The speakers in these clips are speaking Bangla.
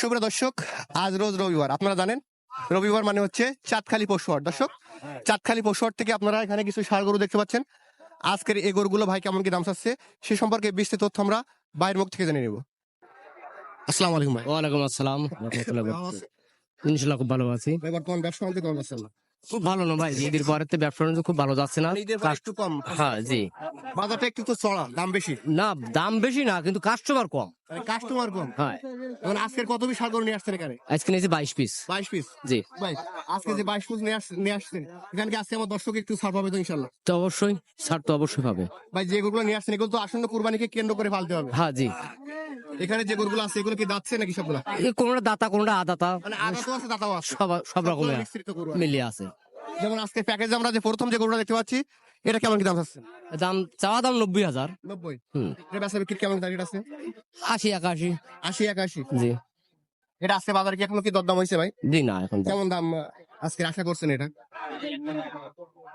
সুপ্রিয় দর্শক আজ রোজ রবিবার। আপনারা জানেন রবিবার মানে হচ্ছে চাঁদখালি পশুহাট দর্শক চাঁদখালি পশুহাট থেকে আপনারা এখানে কিছু ষাড় গরু দেখতে পাচ্ছেন। আজকের এই গরুগুলো ভাই কেমন কি দাম চাচ্ছে সে সম্পর্কে বিস্তৃত তথ্য আমরা বাইরের মুখ থেকে জেনে নেব। আসসালামু আলাইকুম ভাই। ওয়ালাইকুম আসসালাম। ইনশাআল্লাহ ইনশাল্লাহ খুব ভালো আছি। বর্তমান ব্যবসা কেমন আছেন খুব ভালো না ভাই ঈদের পরের তো ব্যবসা বাণিজ্য খুব ভালো যাচ্ছে না। ঈদের পর একটু কম। হ্যাঁ জি। বাজারটা একটু তো চড়া দাম বেশি। না দাম বেশি না কিন্তু কাস্টমার কম। কাস্টমার কম। হ্যাঁ। এখন আজকের কত পিস ষাড় গরু নিয়ে আসছেন এখানে? আজকে নিয়েছি বাইশ পিস। বাইশ পিস? জি। ভাই আজকে যে বাইশ পিস নিয়ে আস- আসছেন এখানে আজকে আমার দর্শক একটু ছাড় পাবে তো ইনশাল্লাহ তো অবশ্যই ছাড় তো অবশ্যই পাবে। ভাই যে গরুগুলো নিয়ে আসছেন এগুলো তো আসন্ন কুরবানিকে কেন্দ্র করে পালতে হবে। হ্যাঁ জি। এখানে যে গরুগুলো আছে এগুলো কি দাচ্ছে নাকি সবগুলো? কোনটা দাতা কোনটা আদাতা। মানে আদা আছে দাতাও আছে। সব সব রকমের মিশ্রিত গরু আছে। মিলিয়ে আছে। যেমন আজকে প্যাকেজে আমরা যে প্রথম যে গরুটা দেখতে পাচ্ছি এটা কেমন কি দাম আছে দাম চাওয়া দাম নব্বই হাজার। নব্বই? এটা বেচা বিক্রি কেমন টার্গেট আছে? আশি একাশি। আশি একাশি? জি। এটা আজকে বাজারে কি এখনও কি দরদাম হয়েছে ভাই? জি না এখন কেমন দাম আজকে আশা করছেন এটা?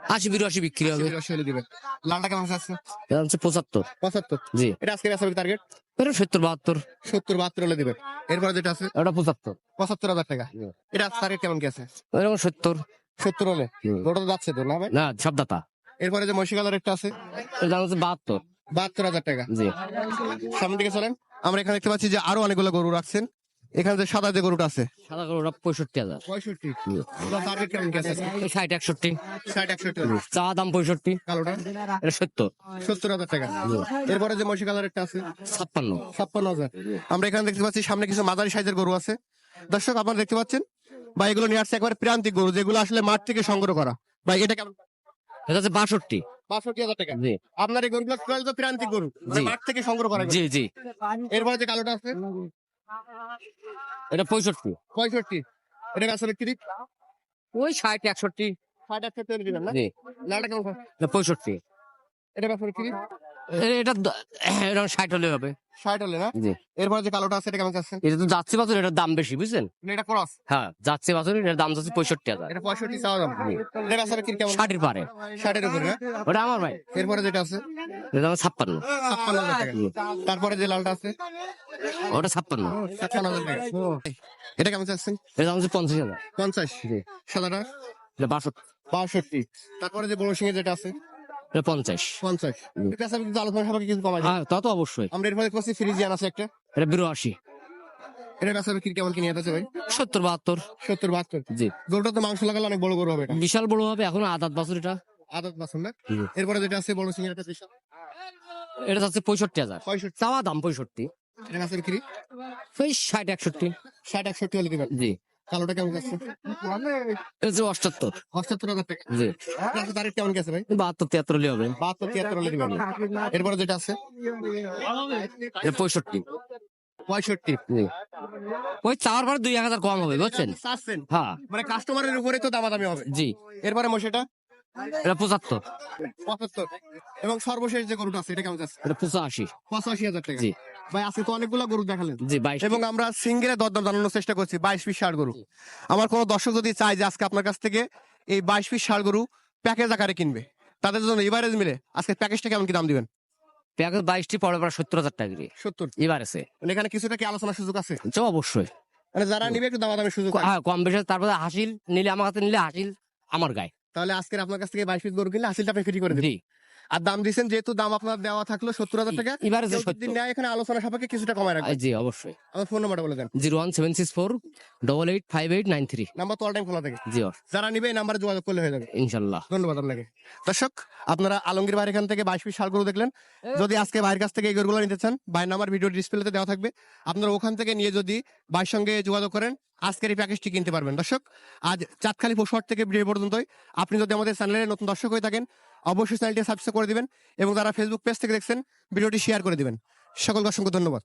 আশি বিরাশি বিক্রি হবে। হলে দিবেন। লালটা কেমন আছে এটা হচ্ছে পঁচাত্তর। পঁচাত্তর? জি। এটা আজকে বেচা টার্গেট এটা সত্তর বাহাত্তর। সত্তর বাহাত্তর হলে দিবেন। এরপরে যেটা আছে? এটা পঁচাত্তর। পঁচাত্তর হাজার টাকা। এটা টার্গেট কেমন কি আছে? এরকম সত্তর। সত্তর হলে? ওটা তো যাচ্ছে তো না ভাই? না সব দাতা এরপরে যে মহিষী কালার একটা আছে? দাম হচ্ছে বাহাত্তর। বাহাত্তর হাজার টাকা। জি। সামনে দিকে চলেন। আমরা এখানে দেখতে পাচ্ছি যে আরও অনেকগুলো গরু রাখছেন। এখানে যে সাদা যে গরুটা আছে? সাদা করে ওটা পঁয়ষট্টি হাজার। পঁয়ষট্টি। টার্গেট কেমন কি ষাট একষট্টি। ষাট একষট্টি। চা দাম পঁয়ষট্টি। কালোটা? এটা সত্তর। সত্তর হাজার টাকা। এরপরে যে মহিষী কালার একটা আছে? ছাপ্পান্ন। ছাপ্পান্ন হাজার। আমরা এখানে দেখতে পাচ্ছি সামনে কিছু মাঝারি সাইজের গরু আছে। দর্শক আপনারা দেখতে পাচ্ছেন? বা এগুলো নিয়ে আসছে একবার প্রান্তিক গরু যেগুলো আসলে মাঠ থেকে সংগ্রহ করা। ভাই এটা কেমন? এটা হচ্ছে বাষট্টি। বাষট্টি হাজার টাকা। জি। আপনার এই গরুগুলো প্রান্তিক গরু। মানে মাঠ থেকে সংগ্রহ করা জি জি। এরপরে যে কালোটা আছে? এটা পঁয়ষট্টি পঁয়ষট্টি। এটা আসলে কি ওই ষাট একষট্টি। ষাট একষট্টি দিবেন না? লালটা কেমন? পঁয়ষট্টি। এটা ব্যাপারে কি এটা এরকম ষাট হলে হবে। ষাট হলে না? জি। এরপরে যে কালোটা আছে এটা কেমন আছে এটা তো যাচ্ছে বাছর এটার দাম বেশি বুঝছেন? এটা ক্রস হ্যাঁ যাচ্ছে বাছর এটার দাম যাচ্ছে পঁয়ষট্টি হাজার। এটা পঁয়ষট্টি চাওয়া দাম। এটা আসলে কি কেমন? ষাটের পারে। ষাটের উপরে না? ওটা আমার ভাই। এরপরে যেটা আছে? এটা দাম ছাপ্পান্ন। ছাপ্পান্ন হাজার টাকা। তারপরে যে লালটা আছে? ওটা ছাপ্পান্ন। ছাপ্পান্ন হাজার টাকা। এটা কেমন চাচ্ছেন এটা দাম হচ্ছে পঞ্চাশ হাজার। পঞ্চাশ? সাদাটা? বাষট্টি। বাষট্টি। তারপরে যে বড় সিংহে যেটা আছে? পঞ্চাশ। পঞ্চাশ। এটা আসলে কিন্তু আলোচনা সবাইকে কিছু কমাই হ্যাঁ তা তো অবশ্যই। আমরা এরপরে করছি ফ্রিজিয়ান আছে একটা। এটা বিরাশি। এটা আসলে কি কেমন কিনে আছে ভাই? সত্তর বাহাত্তর। সত্তর বাহাত্তর? জি। গরুটা তো মাংস লাগালে অনেক বড় গরু হবে এটা। বিশাল বড় হবে এখন আদাত বাছর এটা। আদত বাসন না? এরপরে যেটা আছে বড় সিংহের একটা বিশাল। এটা যাচ্ছে পঁয়ষট্টি হাজার। পঁয়ষট্টি। চাওয়া দাম পঁয়ষট্টি। এটা আছে কি ওই ষাট একষট্টি। ষাট একষট্টি হলে দিবেন। জি। কালোটা কেমন যাচ্ছে এটা অষ্টাত্তর। অষ্টাত্তর হাজার টাকা। জি। তারিখ কেমন গেছে ভাই? বাহাত্তর তিয়াত্তর হলে হবে। বাহাত্তর তিয়াত্তর হলে দিবেন এরপরে যেটা আছে? পঁয়ষট্টি। পঁয়ষট্টি। ওই চাওয়ার পরে দুই এক হাজার কম হবে বুঝছেন? হ্যাঁ। মানে কাস্টমারের উপরে তো দামাদামি হবে। জি। এরপরে মশাটা এটা পঁচাত্তর। পঁচাত্তর। এবং সর্বশেষ যে গরুটা আছে এটা কেমন যাচ্ছে? এটা পঁচাশি। পঁচাশি হাজার টাকা। জি। ভাই আজকে তো অনেকগুলো গরু দেখালেন। জি এবং আমরা সিঙ্গেলে দরদাম জানানোর চেষ্টা করছি বাইশ পিস ষাট গরু। আমার কোনো দর্শক যদি চায় যে আজকে আপনার কাছ থেকে এই বাইশ পিস ষাট গরু প্যাকেজ আকারে কিনবে তাদের জন্য এভারেজ মিলে আজকে প্যাকেজটা কেমন কি দাম দিবেন? প্যাকেজ বাইশটি পড়ে সত্তর হাজার টাকা করে। সত্তর। এবার আছে মানে এখানে কিছুটা কি আলোচনার সুযোগ আছে? অবশ্যই। মানে যারা নিবে একটু দামাদামের সুযোগ হ্যাঁ কম বেশি তারপরে হাসিল নিলে আমার কাছে নিলে হাসিল আমার গায়ে। তাহলে আজকে আপনার কাছ থেকে বাইশ পিস গরু কিনলে হাসিলটা আপনি ফ্রি করে জি। আর দাম দিচ্ছেন যেহেতু দাম আপনার দেওয়া থাকল সত্তর হাজার টাকা এবারে যে সত্তর নেয় এখানে আলোচনা সাপেক্ষে কিছুটা কমায় রাখবেন। জি অবশ্যই। আমার ফোন নাম্বারটা বলে দেন। Zero one seven six four double eight five eight nine three. Number তো অল টাইম খোলা থাকে। জি যারা নিবে এই নাম্বারে যোগাযোগ করলে হয়ে যাবে। ইনশাল্লাহ। ধন্যবাদ আপনাকে। দর্শক আপনারা আলমগীর ভাইয়ের এখান থেকে বাইশ পিস শালগুলো দেখলেন। যদি আজকে ভাইয়ের কাছ থেকে এই গরুগুলো নিতে চান ভাইয়ের নাম্বার ভিডিও ডিসপ্লেতে দেওয়া থাকবে। আপনারা ওখান থেকে নিয়ে যদি ভাইয়ের সঙ্গে যোগাযোগ করেন আজকের এই প্যাকেজটি কিনতে পারবেন। দর্শক আজ চাঁদখালি পশুহাট থেকে ভিডিও পর্যন্তই। আপনি যদি আমাদের চ্যানেলের নতুন দর্শক হয়ে থাকেন অবশ্যই চ্যানেলটি সাবস্ক্রাইব করে দিবেন এবং যারা ফেসবুক পেজ থেকে দেখছেন, ভিডিওটি শেয়ার করে দিবেন। সকলকে অসংখ্য ধন্যবাদ।